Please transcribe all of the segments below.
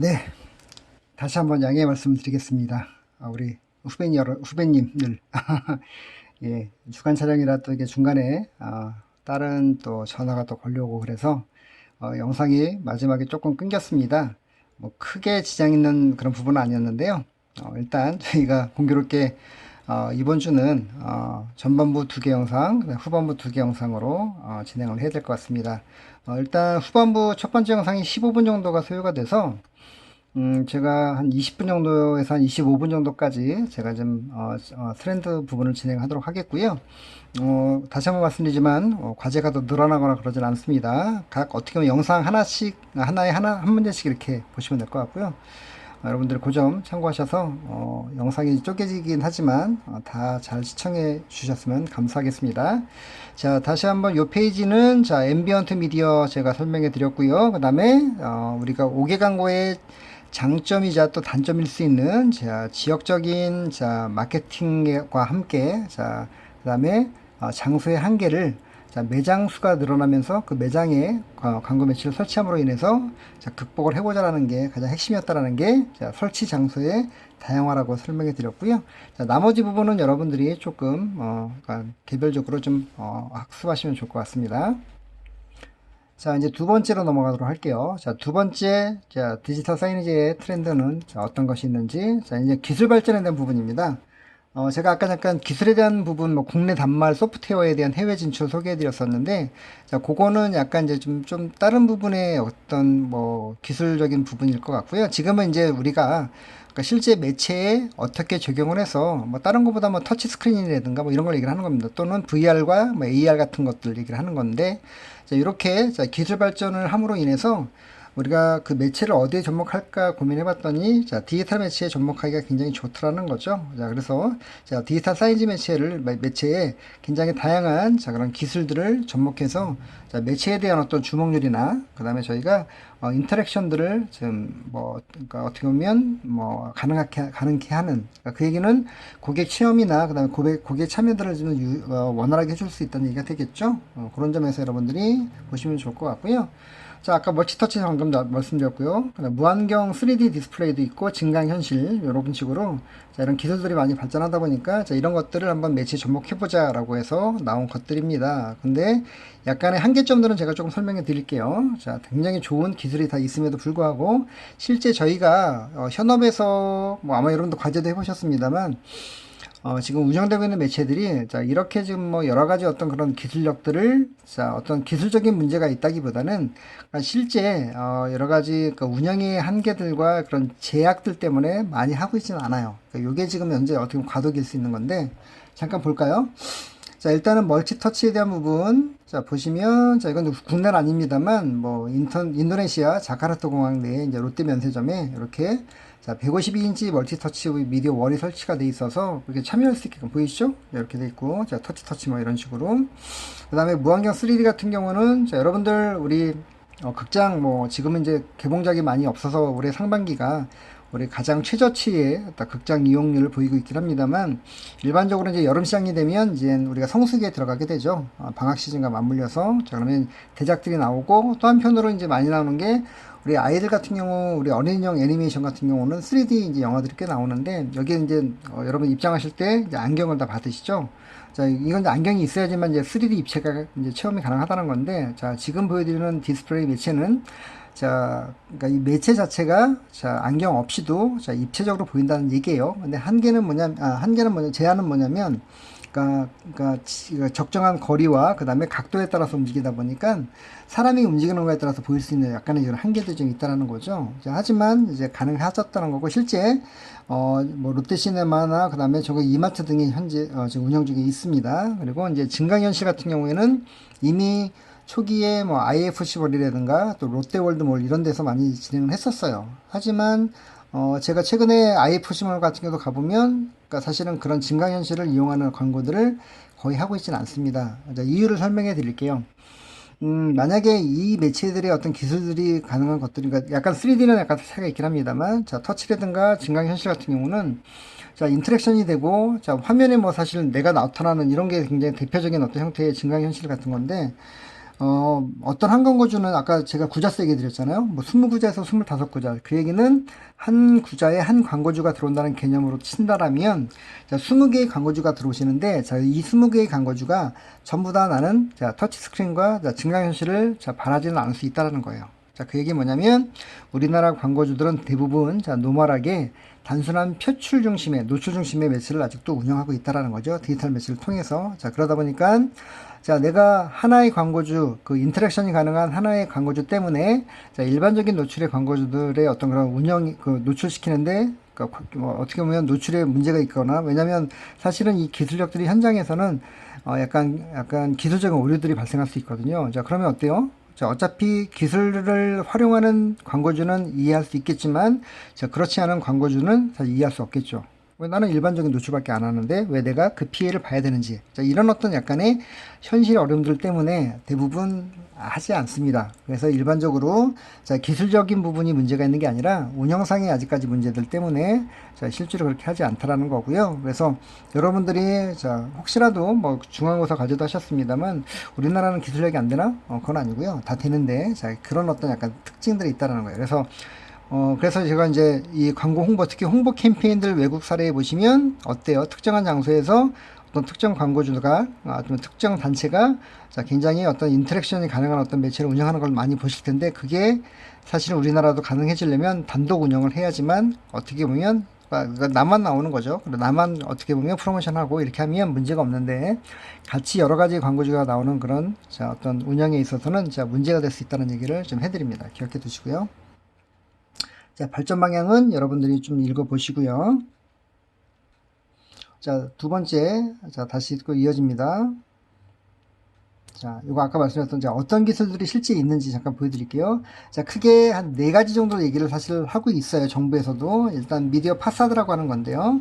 네, 다시 한번 양해 말씀드리겠습니다. 아, 우리 후배님 여러 후배님들, 예, 주간 촬영이라 또 이게 중간에 아, 다른 또 전화가 또 걸려오고 그래서 어, 영상이 마지막에 조금 끊겼습니다. 뭐 크게 지장 있는 그런 부분은 아니었는데요. 어, 일단 저희가 공교롭게 어, 이번 주는 어, 전반부 두 개 영상, 후반부 두 개 영상으로 어, 진행을 해야 될 것 같습니다. 어, 일단 후반부 첫 번째 영상이 15분 정도가 소요가 돼서 음, 제가 한 20분 정도에서 한 25분 정도까지 제가 좀 어, 어, 트렌드 부분을 진행하도록 하겠고요. 어, 다시 한번 말씀드리지만 어, 과제가 더 늘어나거나 그러진 않습니다. 각 어떻게 보면 영상 하나씩 하나에 하나 한 문제씩 이렇게 보시면 될 것 같고요. 어, 여러분들 그 점 참고하셔서 어, 영상이 쪼개지긴 하지만 어, 다잘 시청해 주셨으면 감사하겠습니다. 자 다시 한번 이 페이지는 자 앰비언트 미디어 제가 설명해 드렸고요. 그 다음에 어, 우리가 5개 광고의 장점이자 또 단점일 수 있는 자 지역적인 자 마케팅과 함께 자 그다음에 어, 장소의 한계를 자 매장 수가 늘어나면서 그 매장에 어, 광고 매치를 설치함으로 인해서 자 극복을 해보자라는 게 가장 핵심이었다라는 게 자, 설치 장소의 다양화라고 설명해 드렸고요. 자 나머지 부분은 여러분들이 조금 어, 그러니까 개별적으로 좀 어, 학습하시면 좋을 것 같습니다. 자, 이제 두 번째로 넘어가도록 할게요. 자, 두 번째, 자, 디지털 사이니지의 트렌드는 자, 어떤 것이 있는지, 자, 이제 기술 발전에 대한 부분입니다. 어, 제가 아까 잠깐 기술에 대한 부분, 뭐, 국내 단말 소프트웨어에 대한 해외 진출 소개해 드렸었는데, 자, 그거는 약간 이제 좀, 좀 다른 부분의 어떤 뭐, 기술적인 부분일 것 같고요. 지금은 이제 우리가 그러니까 실제 매체에 어떻게 적용을 해서 뭐 다른 것보다 뭐 터치 스크린이라든가 뭐 이런 걸 얘기를 하는 겁니다. 또는 VR과 뭐 AR 같은 것들 얘기를 하는 건데 자, 이렇게 자, 기술 발전을 함으로 인해서 우리가 그 매체를 어디에 접목할까 고민해 봤더니 자, 디지털 매체에 접목하기가 굉장히 좋더라는 거죠. 자, 그래서 자, 디지털 사이즈 매체를 매- 매체에 굉장히 다양한 자, 그런 기술들을 접목해서 자, 매체에 대한 어떤 주목률이나 그 다음에 저희가 어, 인터랙션들을 지금 뭐 그러니까 어떻게 보면 뭐 가능하게 가능케 하는 그러니까 그 얘기는 고객 체험이나 그다음에 고객 고객 참여들을 좀 유- 어, 원활하게 해줄 수 있다는 얘기가 되겠죠. 어, 그런 점에서 여러분들이 보시면 좋을 것 같고요. 자, 아까 멀티터치 방금 다 말씀드렸고요. 무안경 3D 디스플레이도 있고 증강현실 이런 식으로 자, 이런 기술들이 많이 발전하다 보니까 자, 이런 것들을 한번 매체에 접목해보자 라고 해서 나온 것들입니다. 근데 약간의 한계점들은 제가 조금 설명해 드릴게요. 자, 굉장히 좋은 기술이 다 있음에도 불구하고 실제 저희가 어, 현업에서 뭐 아마 여러분도 과제도 해보셨습니다만 어, 지금 운영되고 있는 매체들이 자 이렇게 지금 뭐 여러 가지 어떤 그런 기술력들을 자 어떤 기술적인 문제가 있다기보다는 그러니까 실제 어, 여러 가지 그 운영의 한계들과 그런 제약들 때문에 많이 하고 있지는 않아요. 그러니까 이게 지금 현재 어떻게 보면 과도기일 수 있는 건데 잠깐 볼까요? 자 일단은 멀티 터치에 대한 부분 자 보시면 자 이건 국내는 아닙니다만 뭐 인턴 인도네시아 자카르타 공항 내에 이제 롯데 면세점에 이렇게 자 152인치 멀티터치 미디어 월이 설치가 돼 있어서 이렇게 참여할 수 있게끔 보이시죠? 이렇게 돼 있고 자 터치 터치 뭐 이런 식으로 그 다음에 무안경 3D 같은 경우는 자 여러분들 우리 어, 극장 뭐 지금은 이제 개봉작이 많이 없어서 올해 상반기가 우리 가장 최저치의 극장 이용률을 보이고 있긴 합니다만 일반적으로 이제 여름 시장이 되면 이제 우리가 성수기에 들어가게 되죠. 어, 방학 시즌과 맞물려서 자 그러면 대작들이 나오고 또 한편으로 이제 많이 나오는 게 우리 아이들 같은 경우 우리 어린이용 애니메이션 같은 경우는 3D 이제 영화들이 꽤 나오는데 여기에 이제 어, 여러분 입장하실 때 이제 안경을 다 받으시죠. 자, 이건 이제 안경이 있어야지만 이제 3D 입체가 이제 체험이 가능하다는 건데, 자, 지금 보여드리는 디스플레이 매체는, 자, 그러니까 이 매체 자체가, 자, 안경 없이도, 자, 입체적으로 보인다는 얘기예요. 근데 한계는 뭐냐, 아, 한계는 뭐냐, 제한은 뭐냐면, 그러니까, 그러니까 지- 그러니까 적정한 거리와 그 다음에 각도에 따라서 움직이다 보니까 사람이 움직이는 거에 따라서 보일 수 있는 약간의 이런 한계도 좀 있다라는 거죠. 자, 하지만 이제 가능하셨다는 거고 실제 어, 뭐 롯데시네마나 그다음에 저거 이마트 등이 현재 어, 지금 운영 중에 있습니다. 그리고 이제 증강현실 같은 경우에는 이미 초기에 뭐 IFC몰이라든가 또 롯데월드몰 이런 데서 많이 진행을 했었어요. 하지만 어, 제가 최근에 IFC몰 같은 경우도 가보면 그러니까 사실은 그런 증강현실을 이용하는 광고들을 거의 하고 있지는 않습니다. 자, 이유를 설명해 드릴게요. 음, 만약에 이 매체들의 어떤 기술들이 가능한 것들이, 그러니까 약간 3D는 약간 차이가 있긴 합니다만, 자, 터치라든가 증강현실 같은 경우는, 자, 인터랙션이 되고, 자, 화면에 뭐 사실 내가 나타나는 이런 게 굉장히 대표적인 어떤 형태의 증강현실 같은 건데, 어, 어떤 한 광고주는 아까 제가 구자수 얘기 드렸잖아요. 뭐 20구자에서 25구자. 그 얘기는 한 구자에 한 광고주가 들어온다는 개념으로 친다라면 자, 20개의 광고주가 들어오시는데 자, 이 20개의 광고주가 전부 다 나는 자, 터치 스크린과 자, 증강현실을 자, 바라지는 않을 수 있다라는 거예요. 자, 그 얘기 뭐냐면 우리나라 광고주들은 대부분 자, 노멀하게 단순한 표출 중심의 노출 중심의 매체를 아직도 운영하고 있다라는 거죠. 디지털 매체를 통해서. 자, 그러다 보니까 자, 내가 하나의 광고주, 그 인터랙션이 가능한 하나의 광고주 때문에 자, 일반적인 노출의 광고주들의 어떤 그런 운영, 그 노출시키는데 그러니까 뭐 어떻게 보면 노출에 문제가 있거나 왜냐하면 사실은 이 기술력들이 현장에서는 어, 약간 약간 기술적인 오류들이 발생할 수 있거든요. 자, 그러면 어때요? 자, 어차피 기술을 활용하는 광고주는 이해할 수 있겠지만, 자, 그렇지 않은 광고주는 사실 이해할 수 없겠죠. 왜 나는 일반적인 노출밖에 안 하는데 왜 내가 그 피해를 봐야 되는지. 자, 이런 어떤 약간의 현실 어려움들 때문에 대부분 하지 않습니다. 그래서 일반적으로 자, 기술적인 부분이 문제가 있는 게 아니라 운영상의 아직까지 문제들 때문에 자, 실제로 그렇게 하지 않다라는 거고요. 그래서 여러분들이 자, 혹시라도 뭐 중간고사 과제도 하셨습니다만 우리나라는 기술력이 안 되나? 어, 그건 아니고요. 다 되는데 자, 그런 어떤 약간 특징들이 있다는 거예요. 그래서 어, 그래서 제가 이제 이 광고 홍보, 특히 홍보 캠페인들 외국 사례에 보시면 어때요? 특정한 장소에서 어떤 특정 광고주가, 아, 좀 특정 단체가 자, 굉장히 어떤 인터랙션이 가능한 어떤 매체를 운영하는 걸 많이 보실 텐데 그게 사실은 우리나라도 가능해지려면 단독 운영을 해야지만 어떻게 보면 아, 그러니까 나만 나오는 거죠. 나만 어떻게 보면 프로모션하고 이렇게 하면 문제가 없는데 같이 여러 가지 광고주가 나오는 그런 자, 어떤 운영에 있어서는 자, 문제가 될 수 있다는 얘기를 좀 해드립니다. 기억해 두시고요. 자, 발전 방향은 여러분들이 좀 읽어 보시고요. 자, 두 번째. 자, 다시 읽고 이어집니다. 자, 이거 아까 말씀드렸던 자, 어떤 기술들이 실제 있는지 잠깐 보여드릴게요. 자, 크게 한 네 가지 정도 얘기를 사실 하고 있어요. 정부에서도. 일단 미디어 파사드라고 하는 건데요.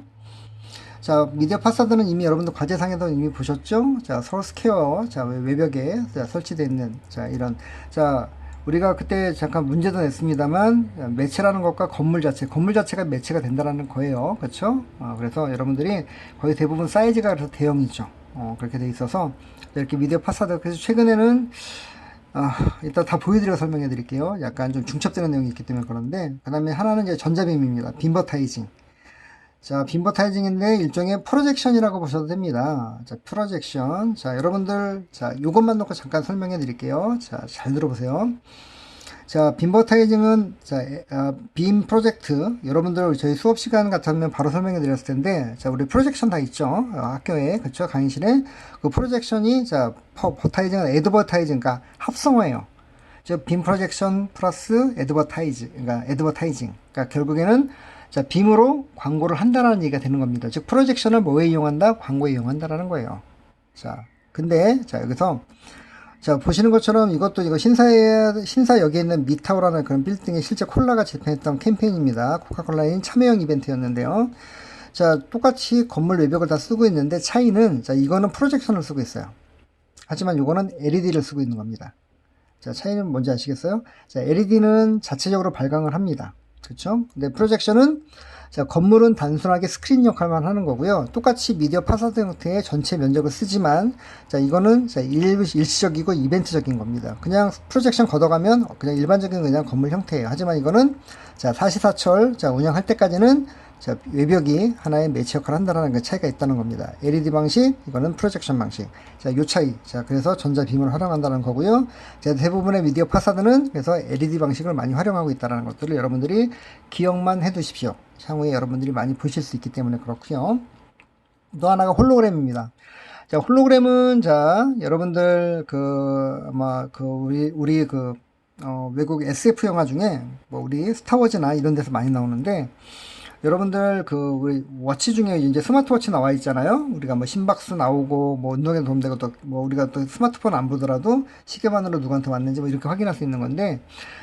자, 미디어 파사드는 이미 여러분들 과제상에도 이미 보셨죠? 자, 서울 스퀘어, 자, 외벽에 자, 설치되어 있는, 자, 이런, 자, 우리가 그때 잠깐 문제도 냈습니다만 매체라는 것과 건물 자체, 건물 자체가 매체가 된다는 거예요. 그렇죠? 어, 그래서 여러분들이 거의 대부분 사이즈가 그래서 대형이죠. 어, 그렇게 돼 있어서 이렇게 미디어 파사드 그래서 최근에는 아, 이따 다 보여드려 설명해 드릴게요. 약간 좀 중첩되는 내용이 있기 때문에 그런데 그 다음에 하나는 이제 전자빔입니다. 빔버타이징. 자, 빔버타이징인데 일종의 프로젝션이라고 보셔도 됩니다. 자, 프로젝션. 자, 여러분들, 자, 요것만 놓고 잠깐 설명해 드릴게요. 자, 잘 들어보세요. 자, 빔버타이징은, 자, 아, 빔 프로젝트. 여러분들 저희 수업 시간 같으면 바로 설명해 드렸을 텐데, 자, 우리 프로젝션 다 있죠? 어, 학교에, 그쵸? 강의실에. 그 프로젝션이, 자, 퍼, 버타이징은 에드버타이징, 그러니까 합성어예요. 즉, 빔 프로젝션 플러스 에드버타이즈, 그러니까 에드버타이징. 그러니까 결국에는 자, 빔으로 광고를 한다라는 얘기가 되는 겁니다. 즉, 프로젝션을 뭐에 이용한다? 광고에 이용한다라는 거예요. 자, 근데, 자, 여기서, 자, 보시는 것처럼 이것도 이거 신사에, 신사역에 있는 미타오라는 그런 빌딩에 실제 콜라가 집행했던 캠페인입니다. 코카콜라인 참여형 이벤트였는데요. 자, 똑같이 건물 외벽을 다 쓰고 있는데 차이는, 자, 이거는 프로젝션을 쓰고 있어요. 하지만 이거는 LED를 쓰고 있는 겁니다. 자, 차이는 뭔지 아시겠어요? 자, LED는 자체적으로 발광을 합니다. 그렇죠? 근데 프로젝션은 자, 건물은 단순하게 스크린 역할만 하는 거고요. 똑같이 미디어 파사드 형태의 전체 면적을 쓰지만 자, 이거는 자, 일, 일시적이고 이벤트적인 겁니다. 그냥 프로젝션 걷어가면 그냥 일반적인 그냥 건물 형태예요. 하지만 이거는 자, 사시사철 자, 운영할 때까지는 자, 외벽이 하나의 매치 역할을 한다는 그 차이가 있다는 겁니다. LED 방식, 이거는 프로젝션 방식. 자, 요 차이. 자, 그래서 전자빔을 활용한다는 거고요. 자, 대부분의 미디어 파사드는 그래서 LED 방식을 많이 활용하고 있다는 것들을 여러분들이 기억만 해 두십시오. 향후에 여러분들이 많이 보실 수 있기 때문에 그렇고요. 또 하나가 홀로그램입니다. 자, 홀로그램은 자, 여러분들 그 아마 그 우리 우리 그 어, 외국 SF 영화 중에 뭐 우리 스타워즈나 이런 데서 많이 나오는데 여러분들 그 우리 워치 중에 이제 스마트워치 나와 있잖아요. 우리가 뭐 심박수 나오고 뭐 운동에 도움되고 또 뭐 우리가 또 스마트폰 안 보더라도 시계만으로 누구한테 왔는지 뭐 이렇게 확인할 수 있는 건데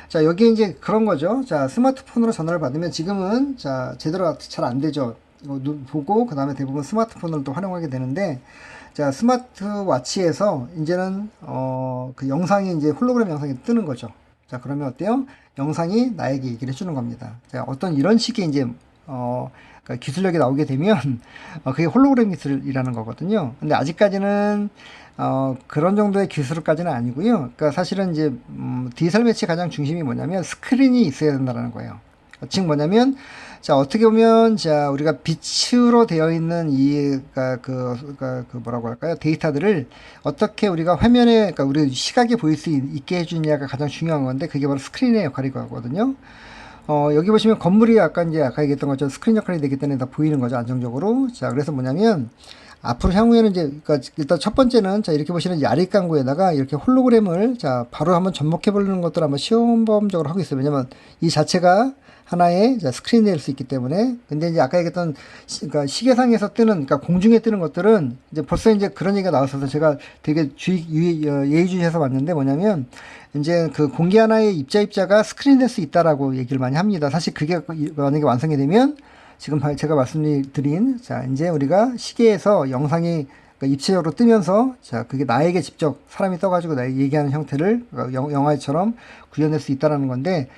자 여기 이제 그런 거죠. 자 스마트폰으로 전화를 받으면 지금은 자 제대로 잘 안 되죠. 이거 누- 보고 그 다음에 대부분 스마트폰을 또 활용하게 되는데 자 스마트워치에서 이제는 어 그 영상이 이제 홀로그램 영상이 뜨는 거죠. 자 그러면 어때요? 영상이 나에게 얘기를 해주는 겁니다. 자 어떤 이런 식의 이제 어, 그러니까 기술력이 나오게 되면 어, 그게 홀로그램 기술이라는 거거든요. 근데 아직까지는 어, 그런 정도의 기술까지는 아니고요. 그러니까 사실은 이제 음, 디지털 매체 가장 중심이 뭐냐면 스크린이 있어야 된다는 거예요. 즉 뭐냐면 자 어떻게 보면 자 우리가 빛으로 되어 있는 이 그러니까 그, 그러니까 그 뭐라고 할까요 데이터들을 어떻게 우리가 화면에 그러니까 우리 시각에 보일 수 있게 해주냐가 가장 중요한 건데 그게 바로 스크린의 역할이 거든요. 어, 여기 보시면 건물이 아까 이제 아까 얘기했던 것처럼 스크린 역할이 되기 때문에 다 보이는 거죠 안정적으로. 자 그래서 뭐냐면 앞으로 향후에는 이제 그러니까 일단 첫 번째는 자 이렇게 보시는 야리 광고에다가 이렇게 홀로그램을 자 바로 한번 접목해 보는 것들 한번 시험범적으로 하고 있어요. 왜냐면 이 자체가 하나의 자, 스크린이 될수 있기 때문에 근데 이제 아까 얘기했던 시, 그러니까 시계상에서 뜨는 그러니까 공중에 뜨는 것들은 이제 벌써 이제 그런 얘기가 나왔어서 제가 되게 주의 어, 예의주시해서 봤는데 뭐냐면 이제 그 공기 하나의 입자 입자가 스크린 될수 있다라고 얘기를 많이 합니다. 사실 그게 만약에 완성이 되면 지금 제가 말씀드린 자 이제 우리가 시계에서 영상이 그러니까 입체적으로 뜨면서 자 그게 나에게 직접 사람이 떠가지고 나에게 얘기하는 형태를 그러니까 영, 영화처럼 구현될 수 있다라는 건데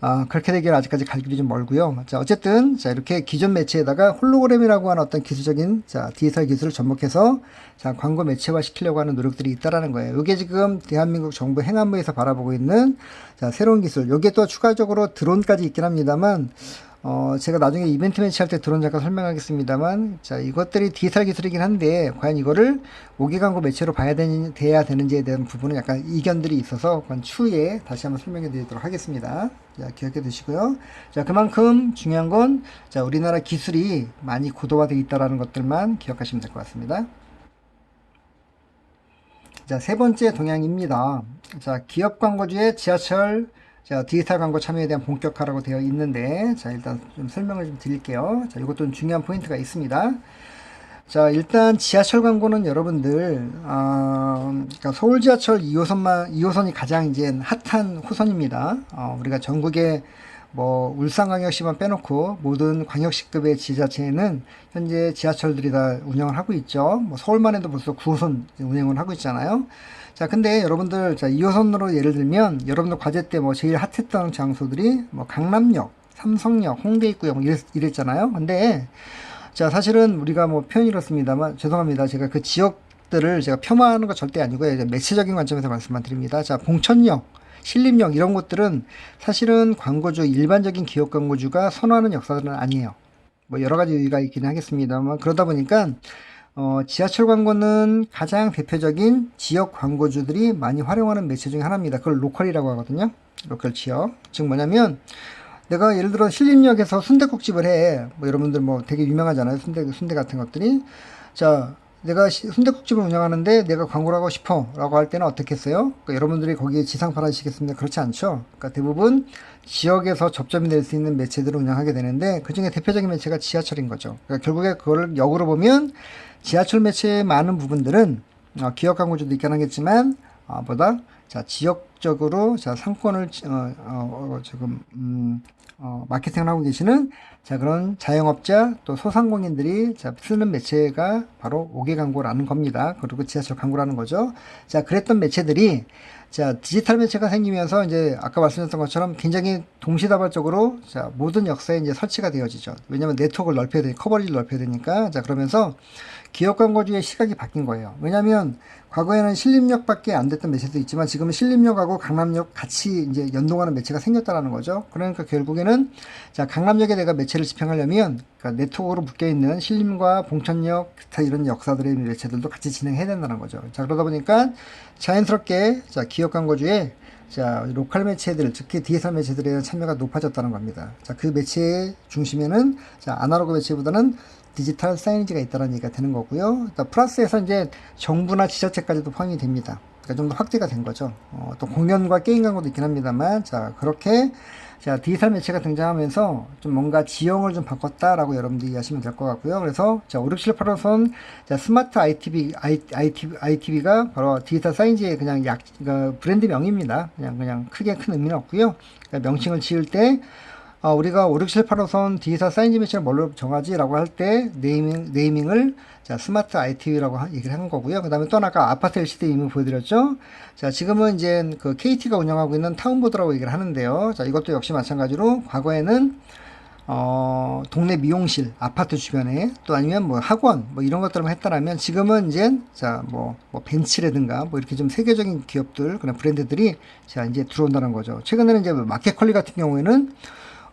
아, 그렇게 되기는 아직까지 갈 길이 좀 멀고요. 자, 어쨌든 자, 이렇게 기존 매체에다가 홀로그램이라고 하는 어떤 기술적인 자, 디지털 기술을 접목해서 자, 광고 매체화 시키려고 하는 노력들이 있다라는 거예요. 이게 지금 대한민국 정부 행안부에서 바라보고 있는 자, 새로운 기술. 요게 또 추가적으로 드론까지 있긴 합니다만 어, 제가 나중에 이벤트 매치 할 때 드론 잠깐 설명하겠습니다만, 자, 이것들이 디지털 기술이긴 한데, 과연 이거를 5개 광고 매체로 봐야 되는, 돼야 되는지에 대한 부분은 약간 이견들이 있어서, 그건 추후에 다시 한번 설명해 드리도록 하겠습니다. 자, 기억해 두시고요. 자, 그만큼 중요한 건, 자, 우리나라 기술이 많이 고도화되어 있다는 것들만 기억하시면 될 것 같습니다. 자, 세 번째 동향입니다. 자, 기업 광고주의 지하철 자, 디지털 광고 참여에 대한 본격화라고 되어 있는데, 자, 일단 좀 설명을 좀 드릴게요. 자, 이것도 중요한 포인트가 있습니다. 자, 일단 지하철 광고는 여러분들, 어, 그러니까 서울 지하철 2호선만, 2호선이 가장 이제 핫한 호선입니다. 어, 우리가 전국에 뭐 울산광역시만 빼놓고 모든 광역시급의 지자체에는 현재 지하철들이 다 운영을 하고 있죠. 뭐 서울만 해도 벌써 9호선 운영을 하고 있잖아요. 자, 근데 여러분들, 자, 2호선으로 예를 들면, 여러분들 과제 때 뭐 제일 핫했던 장소들이 뭐 강남역, 삼성역, 홍대 입구역 뭐 이랬, 이랬잖아요. 근데, 자, 사실은 우리가 뭐 표현이 이렇습니다만, 죄송합니다. 제가 그 지역들을 제가 폄하하는 거 절대 아니고요. 매체적인 관점에서 말씀만 드립니다. 자, 봉천역, 신림역 이런 곳들은 사실은 광고주, 일반적인 기업 광고주가 선호하는 역사들은 아니에요. 뭐 여러 가지 이유가 있기는 하겠습니다만, 그러다 보니까 어, 지하철 광고는 가장 대표적인 지역 광고주들이 많이 활용하는 매체 중에 하나입니다. 그걸 로컬이라고 하거든요. 로컬 지역. 즉 뭐냐면 내가 예를 들어 신림역에서 순대국집을 해. 뭐 여러분들 뭐 되게 유명하잖아요. 순대 순대 같은 것들이. 자, 내가 순대국집을 운영하는데 내가 광고를 하고 싶어 라고 할 때는 어떻게 했어요? 그러니까 여러분들이 거기에 지상파 하시겠습니까? 그렇지 않죠. 그러니까 대부분 지역에서 접점이 될 수 있는 매체들을 운영하게 되는데 그 중에 대표적인 매체가 지하철인 거죠. 그러니까 결국에 그거를 역으로 보면 지하철 매체의 많은 부분들은 어, 기업 광고주도 있긴 하겠지만 어, 보다 자 지역적으로 자 상권을 어, 어, 지금 음, 어, 마케팅을 하고 계시는 자 그런 자영업자 또 소상공인들이 자 쓰는 매체가 바로 5개 광고라는 겁니다. 그리고 지하철 광고라는 거죠. 자 그랬던 매체들이 자 디지털 매체가 생기면서 이제 아까 말씀드렸던 것처럼 굉장히 동시다발적으로 자 모든 역사에 이제 설치가 되어지죠. 왜냐하면 네트워크를 넓혀야 되니 커버리지를 넓혀야 되니까 자 그러면서 기업 광고주의 시각이 바뀐 거예요. 왜냐하면 과거에는 신림역밖에 안 됐던 매체도 있지만 지금은 신림역하고 강남역 같이 이제 연동하는 매체가 생겼다라는 거죠. 그러니까 결국에는 자 강남역에 내가 매체를 집행하려면 그러니까 네트워크로 묶여 있는 신림과 봉천역 기타 이런 역사들의 매체들도 같이 진행해야 된다는 거죠. 자 그러다 보니까 자연스럽게 자 기업 광고주의 자 로컬 매체들 특히 디지털 매체들에 대한 참여가 높아졌다는 겁니다. 자그 매체의 중심에는 자 아날로그 매체보다는 디지털 사이니지가 있다는 얘기가 되는 거고요. 그러니까 플러스에서 이제 정부나 지자체까지도 포함이 됩니다. 그러니까 좀 더 확대가 된 거죠. 어, 또 공연과 게임 광고도 있긴 합니다만, 자, 그렇게, 자, 디지털 매체가 등장하면서 좀 뭔가 지형을 좀 바꿨다라고 여러분들이 이해하시면 될 것 같고요. 그래서, 자, 5678호선, 자, 스마트 ITV, ITV, ITV가 바로 디지털 사이즈의 그냥 약, 그러니까 브랜드 명입니다. 그냥, 그냥 크게 큰 의미는 없고요. 그러니까 명칭을 지을 때, 어, 우리가 5, 6, 7, 8호선 D사 사인지 매치를 뭘로 정하지? 라고 할 때 네이밍, 네이밍을 자, 스마트 ITV라고 하, 얘기를 한 거고요. 그 다음에 또 아까 아파트 LCD 이미 보여드렸죠? 자, 지금은 이제 그 KT가 운영하고 있는 타운보드라고 얘기를 하는데요. 자, 이것도 역시 마찬가지로 과거에는 어, 동네 미용실, 아파트 주변에 또 아니면 뭐 학원 뭐 이런 것들만 했다라면 지금은 이제 자, 뭐, 뭐 벤츠라든가 뭐 이렇게 좀 세계적인 기업들 그런 브랜드들이 자, 이제 들어온다는 거죠. 최근에는 이제 마켓컬리 같은 경우에는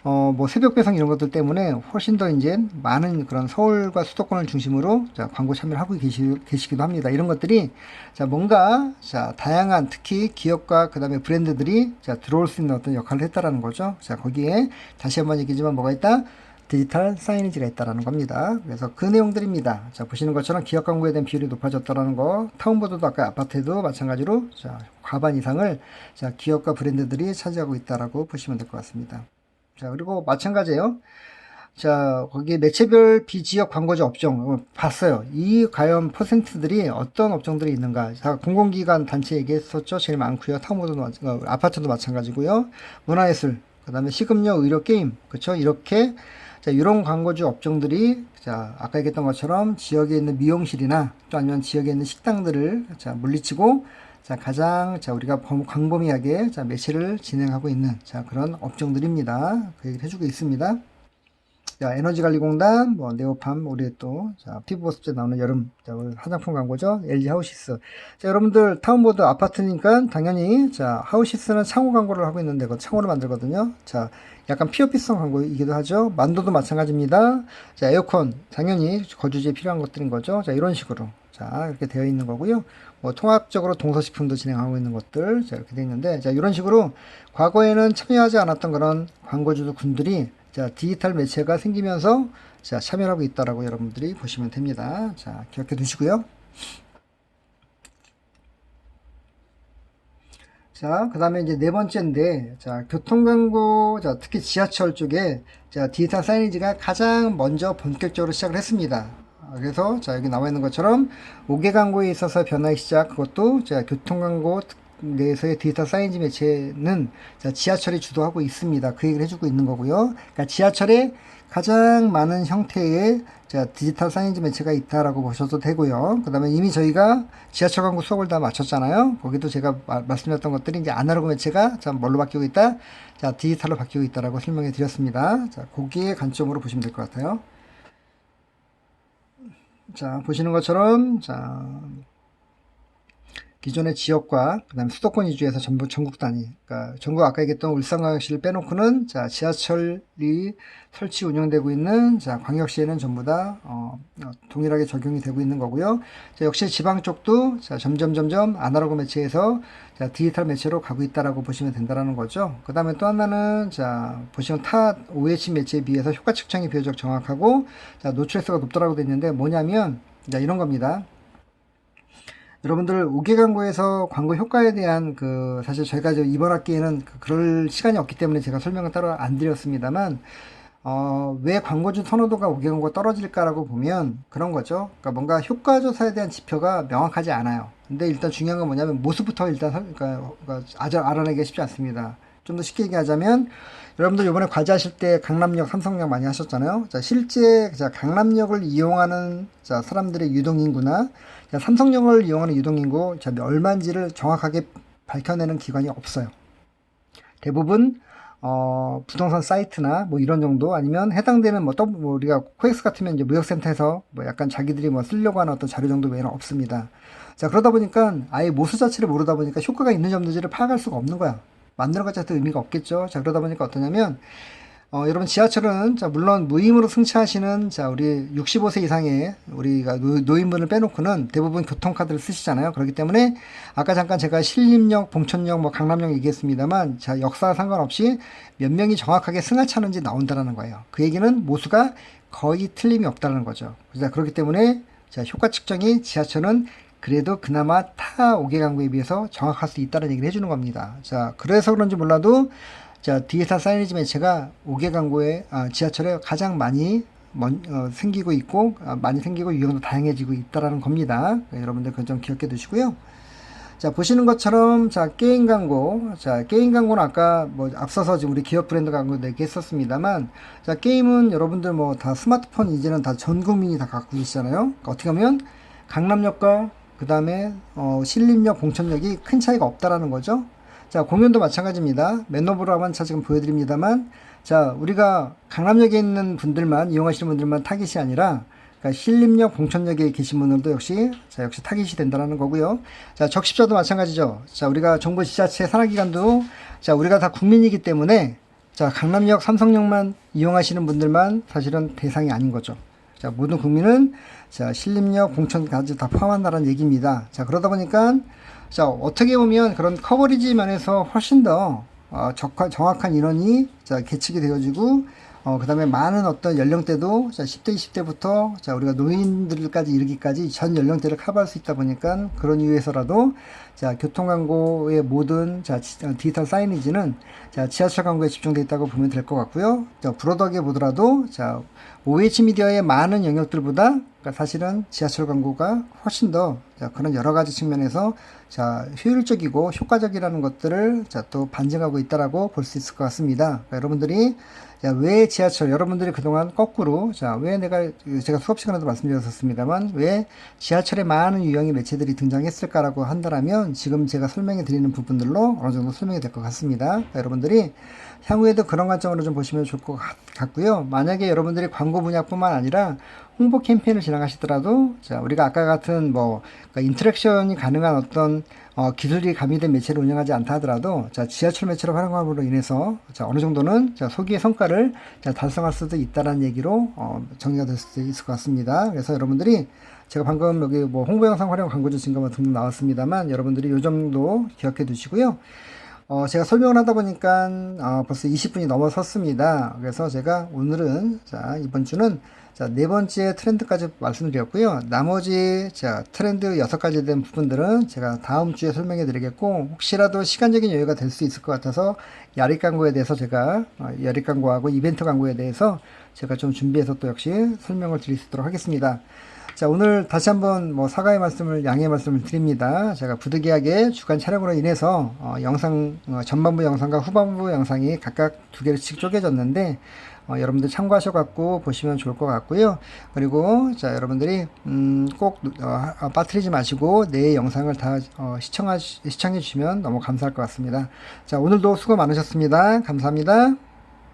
어, 뭐 새벽 배송 이런 것들 때문에 훨씬 더 이제 많은 그런 서울과 수도권을 중심으로 자, 광고 참여를 하고 계시, 계시기도 합니다. 이런 것들이 자, 뭔가 자, 다양한 특히 기업과 그 다음에 브랜드들이 자, 들어올 수 있는 어떤 역할을 했다라는 거죠. 자, 거기에 다시 한번 얘기지만 뭐가 있다? 디지털 사이니지가 있다라는 겁니다. 그래서 그 내용들입니다. 자, 보시는 것처럼 기업 광고에 대한 비율이 높아졌다라는 거, 타운보드도 아까 아파트도 마찬가지로 자, 과반 이상을 자, 기업과 브랜드들이 차지하고 있다라고 보시면 될 것 같습니다. 자, 그리고 마찬가지예요. 자, 거기 매체별 비지역 광고주 업종 어, 봤어요. 이 과연 퍼센트들이 어떤 업종들이 있는가? 자, 공공기관 단체 얘기했었죠. 제일 많고요. 마찬- 어, 아파트도 마찬가지고요. 문화예술, 그다음에 식음료, 의료, 게임, 그렇죠? 이렇게 자, 이런 광고주 업종들이 자, 아까 얘기했던 것처럼 지역에 있는 미용실이나 또 아니면 지역에 있는 식당들을 자, 물리치고 자, 가장 자, 우리가 범- 광범위하게 자, 매체를 진행하고 있는 자, 그런 업종들입니다. 그 얘기를 해주고 있습니다. 자, 에너지관리공단, 뭐, 네오팜, 우리 또, 자, 피부보습제 나오는 여름, 자, 화장품 광고죠. LG 하우시스. 자, 여러분들, 타운보드 아파트니까 당연히, 자, 하우시스는 창호 광고를 하고 있는데, 그 창호를 만들거든요. 자, 약간 피어피성 광고이기도 하죠. 만도도 마찬가지입니다. 자, 에어컨, 당연히 거주지에 필요한 것들인 거죠. 자, 이런 식으로. 자, 이렇게 되어 있는 거고요. 뭐, 통합적으로 동서식품도 진행하고 있는 것들, 자, 이렇게 되어 있는데, 자, 이런 식으로 과거에는 참여하지 않았던 그런 광고주 군들이 자, 디지털 매체가 생기면서 자, 참여하고 있다라고 여러분들이 보시면 됩니다. 자, 기억해 두시고요. 자, 그 다음에 이제 네 번째인데, 자, 교통광고, 자, 특히 지하철 쪽에, 자, 디지털 사이니지가 가장 먼저 본격적으로 시작을 했습니다. 아, 그래서, 자, 여기 나와 있는 것처럼, 5개 광고에 있어서 변화의 시작, 그것도, 자, 교통 광고 특- 내에서의 디지털 사이니지 매체는, 자, 지하철이 주도하고 있습니다. 그 얘기를 해주고 있는 거고요. 그러니까 지하철에 가장 많은 형태의 자, 디지털 사이니지 매체가 있다라고 보셔도 되고요. 그 다음에 이미 저희가 지하철 광고 수업을 다 마쳤잖아요. 거기도 제가 마- 말씀드렸던 것들이 이제 아날로그 매체가 자, 뭘로 바뀌고 있다? 자, 디지털로 바뀌고 있다라고 설명해 드렸습니다. 자, 거기에 관점으로 보시면 될 것 같아요. 자, 보시는 것처럼, 자, 기존의 지역과 그다음에 수도권 위주에서 전부 전국 단위, 그러니까 전국 아까 얘기했던 울산광역시를 빼놓고는 자 지하철이 설치 운영되고 있는 자 광역시에는 전부 다 어, 어, 동일하게 적용이 되고 있는 거고요. 자, 역시 지방 쪽도 자 점점 점점 아날로그 매체에서 자 디지털 매체로 가고 있다라고 보시면 된다라는 거죠. 그다음에 또 하나는 자 보시면 타 OH 매체에 비해서 효과 측정이 비교적 정확하고 자 노출수가 높다라고 돼 있는데 뭐냐면 자 이런 겁니다. 여러분들 우계 광고에서 광고 효과에 대한 그 사실 저희가 이번 학기에는 그- 그럴 시간이 없기 때문에 제가 설명을 따로 안 드렸습니다만 어, 왜 광고주 선호도가 우계 광고가 떨어질까라고 보면 그런 거죠. 그러니까 뭔가 효과 조사에 대한 지표가 명확하지 않아요. 근데 일단 중요한 건 뭐냐면 모습부터 일단 설- 그러니까, 아주 알아내기가 쉽지 않습니다. 좀 더 쉽게 얘기하자면 여러분들 이번에 과제하실 때 강남역, 삼성역 많이 하셨잖아요. 자, 실제 자, 강남역을 이용하는 자, 사람들의 유동 인구나 자, 삼성역을 이용하는 유동인구 자, 얼마인지를 정확하게 밝혀내는 기관이 없어요. 대부분 어, 부동산 사이트나 뭐 이런 정도 아니면 해당되는 뭐, 또, 뭐 우리가 코엑스 같으면 이제 무역센터에서 뭐 약간 자기들이 뭐 쓰려고 하는 어떤 자료 정도 외에는 없습니다. 자, 그러다 보니까 아예 모수 자체를 모르다 보니까 효과가 있는 점들을 파악할 수가 없는 거야. 것 자체도 의미가 없겠죠. 자, 그러다 보니까 어떠냐면 어, 여러분 지하철은 자 물론 무임으로 승차하시는 자 우리 65세 이상의 우리가 노, 노인분을 빼놓고는 대부분 교통카드를 쓰시잖아요. 그렇기 때문에 아까 잠깐 제가 신림역, 봉천역, 뭐 강남역 얘기했습니다만 자 역사와 상관없이 몇 명이 정확하게 승하차는지 나온다라는 거예요. 그 얘기는 모수가 거의 틀림이 없다는 거죠. 자 그렇기 때문에 자 효과 측정이 지하철은 그래도 그나마 타 5개 광고에 비해서 정확할 수 있다는 얘기를 해주는 겁니다. 자 그래서 그런지 몰라도 자, 디지털 사이니지 매체가 5개 광고에 아, 지하철에 가장 많이 먼, 어, 생기고 있고 아, 많이 생기고 유형도 다양해지고 있다라는 겁니다. 네, 여러분들 그건 좀 기억해 두시고요. 자, 보시는 것처럼 자, 게임 광고. 자, 게임 광고는 아까 뭐 앞서서 지금 우리 기업 브랜드 광고 얘기했었습니다만 자, 게임은 여러분들 뭐 다 스마트폰 이제는 다 전 국민이 다 갖고 계시잖아요. 그러니까 어떻게 하면 강남역과 그 다음에 어, 신림역, 봉천역이 큰 차이가 없다라는 거죠. 자, 공연도 마찬가지입니다. 맨노브로 한번 차 지금 보여드립니다만, 자, 우리가 강남역에 있는 분들만 이용하시는 분들만 타깃이 아니라 그러니까 신림역, 봉천역에 계신 분들도 역시 자, 역시 타깃이 된다는 거고요. 자, 적십자도 마찬가지죠. 자, 우리가 정부 지자체 산하기관도 자, 우리가 다 국민이기 때문에 자, 강남역, 삼성역만 이용하시는 분들만 사실은 대상이 아닌 거죠. 자, 모든 국민은 자, 신림역, 공천까지 다 포함한다는 얘기입니다. 자, 그러다 보니까 자, 어떻게 보면 그런 커버리지 면에서 훨씬 더 어, 적화, 정확한 인원이 자, 계측이 되어지고 어, 그 다음에 많은 어떤 연령대도 자, 10대, 20대부터 자, 우리가 노인들까지 이르기까지 전 연령대를 커버할 수 있다 보니까 그런 이유에서라도 자, 교통광고의 모든 자, 지- 어, 디지털 사이니지는 자, 지하철 광고에 집중되어 있다고 보면 될 것 같고요. 자, 브로더하게 보더라도 자, OH 미디어의 많은 영역들보다 그러니까 사실은 지하철 광고가 훨씬 더 자, 그런 여러 가지 측면에서 자, 효율적이고 효과적이라는 것들을 자, 또 반증하고 있다라고 볼 수 있을 것 같습니다. 그러니까 여러분들이 자, 왜 지하철 여러분들이 그동안 거꾸로 자, 왜 내가 제가 수업 시간에도 말씀드렸었습니다만 왜 지하철에 많은 유형의 매체들이 등장했을까라고 한다라면 지금 제가 설명해 드리는 부분들로 어느 정도 설명이 될 것 같습니다. 그러니까 여러분들이 향후에도 그런 관점으로 좀 보시면 좋을 것 같- 같고요. 만약에 여러분들이 광고 분야뿐만 아니라 홍보 캠페인을 진행하시더라도 자 우리가 아까 같은 뭐 그러니까 인터랙션이 가능한 어떤 어, 기술이 가미된 매체를 운영하지 않다 하더라도 자 지하철 매체를 활용함으로 인해서 자 어느 정도는 자 소기의 성과를 자 달성할 수도 있다라는 얘기로 어, 정리가 될 수도 있을 것 같습니다. 그래서 여러분들이 제가 방금 여기 뭐 홍보 영상 활용 광고주 증가만 등록 나왔습니다만 여러분들이 요 정도 기억해 두시고요. 어, 제가 설명을 하다 보니까 어, 벌써 20분이 넘어섰습니다. 그래서 제가 오늘은 자 이번 주는 자, 네 번째 트렌드까지 말씀드렸고요. 나머지 자, 트렌드 여섯 가지 된 부분들은 제가 다음 주에 설명해 드리겠고 혹시라도 시간적인 여유가 될 수 있을 것 같아서 야리 광고에 대해서 제가 어, 야리 광고하고 이벤트 광고에 대해서 제가 좀 준비해서 또 역시 설명을 드릴 수 있도록 하겠습니다. 자, 오늘 다시 한번 뭐 사과의 말씀을, 양해의 말씀을 드립니다. 제가 부득이하게 주간 촬영으로 인해서 어, 영상, 어, 전반부 영상과 후반부 영상이 각각 두 개씩 쪼개졌는데, 어, 여러분들 참고하셔 갖고 보시면 좋을 것 같고요. 그리고, 자, 여러분들이, 음, 꼭, 어, 아, 빠뜨리지 마시고, 내 영상을 다, 어, 시청하, 시청해 주시면 너무 감사할 것 같습니다. 자, 오늘도 수고 많으셨습니다. 감사합니다.